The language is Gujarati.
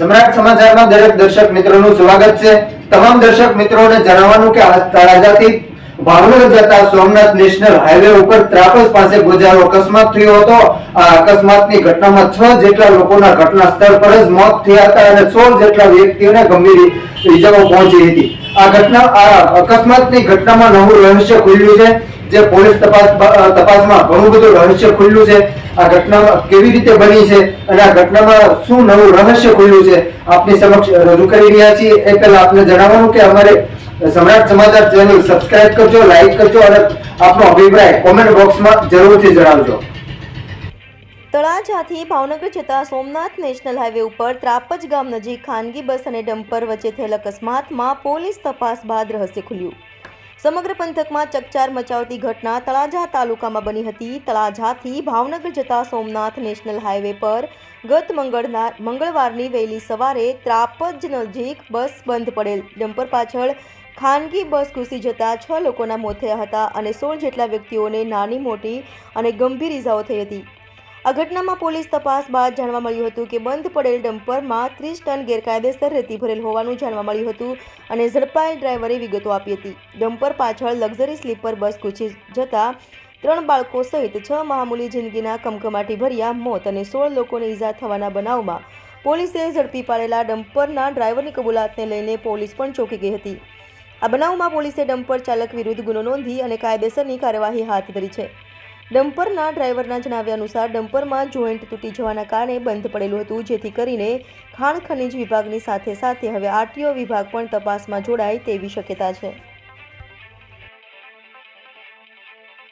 સમ્રાટ સમાચારમાં દરેક દર્શક મિત્રોનું સ્વાગત છે. તમામ દર્શક મિત્રોને જણાવવાનું કે તળાજાથી ભાવનગર જતા સોમનાથ નેશનલ હાઈવે ઉપર ત્રાપસ પાસે ગોજારો અકસ્માત થયો હતો. આ અકસ્માતની ઘટનામાં છ જેટલા લોકોના ઘટના સ્થળ પર જ મોત થયા હતા અને સોળ જેટલા વ્યક્તિઓને ગંભીર ઇજાઓ પહોંચી હતી. આ ઘટના, આ અકસ્માતની ઘટનામાં નવું રહસ્ય ખુલ્યું છે. જે પોલીસ તપાસ તપાસમાં ઘણું બધું રહસ્ય ખુલ્યું છે. આ ઘટનામાં કેવી રીતે બની છે અને આ ઘટનામાં શું નવું રહસ્ય ખુલ્યું છે આપની સમક્ષ રજૂ કરી રહ્યા છીએ. એ પહેલા આપને જણાવવાનું કે અમારે સમ્રાટ સમાચાર ચેનલ સબસ્ક્રાઇબ કરજો લાઈક કરજો અને આપનો અભિપ્રાય કોમેન્ટ બોક્સમાં જરૂરથી જણાવજો. તળાજાથી ભાવનગર જતા સોમનાથ નેશનલ હાઈવે ઉપર ત્રાપજ ગામ નજીક ખાનગી બસ અને ડમ્પર વચ્ચે થયેલ અકસ્માતમાં પોલીસ તપાસ બાદ રહસ્ય ખુલ્યું. સમગ્ર પંથકમાં ચકચાર મચાવતી ઘટના તળાજા તાલુકામાં બની હતી. તળાજાથી ભાવનગર જતા સોમનાથ નેશનલ હાઈવે પર ગત મંગળના મંગળવારની વહેલી સવારે ત્રાપજ નજીક બસ બંધ પડેલ. ડમ્પર પાછળ ખાનગી બસ ઘૂસી જતા છ લોકોના મોત થયા હતા અને સોળ જેટલા વ્યક્તિઓને નાની, મોટી અને ગંભીર ઇજાઓ થઈ હતી. આ ઘટનામાં પોલીસ તપાસ બાદ જાણવા મળ્યું હતું કે બંધ પડેલ ડમ્પરમાં ત્રીસ ટન ગેરકાયદેસર રેતી ભરેલ હોવાનું જાણવા મળ્યું હતું અને ઝડપાયેલ ડ્રાઈવરે વિગતો આપી હતી. ડમ્પર પાછળ લક્ઝરી સ્લીપર બસ ઘૂસી જતા ત્રણ બાળકો સહિત છ મહામૂલી જિંદગીના કમકમાટી ભર્યા મોત અને સોળ લોકોને ઈજા થવાના બનાવમાં પોલીસે ઝડપી પાડેલા ડમ્પરના ડ્રાઈવરની કબૂલાતને લઈને પોલીસ પણ ચોંકી ગઈ હતી. આ બનાવમાં પોલીસે ડમ્પર ચાલક વિરુદ્ધ ગુનો નોંધી અને કાયદેસરની કાર્યવાહી હાથ ધરી છે. ડમ્પરના ડ્રાઈવરના જણાવ્યા અનુસાર ડમ્પરમાં જોઈન્ટ તૂટી જવાના કારણે બંધ પડેલું હતું, જેથી કરીને ખાણ ખનિજ વિભાગની સાથે સાથે હવે આરટીઓ વિભાગ પણ તપાસમાં જોડાય તેવી શક્યતા છે.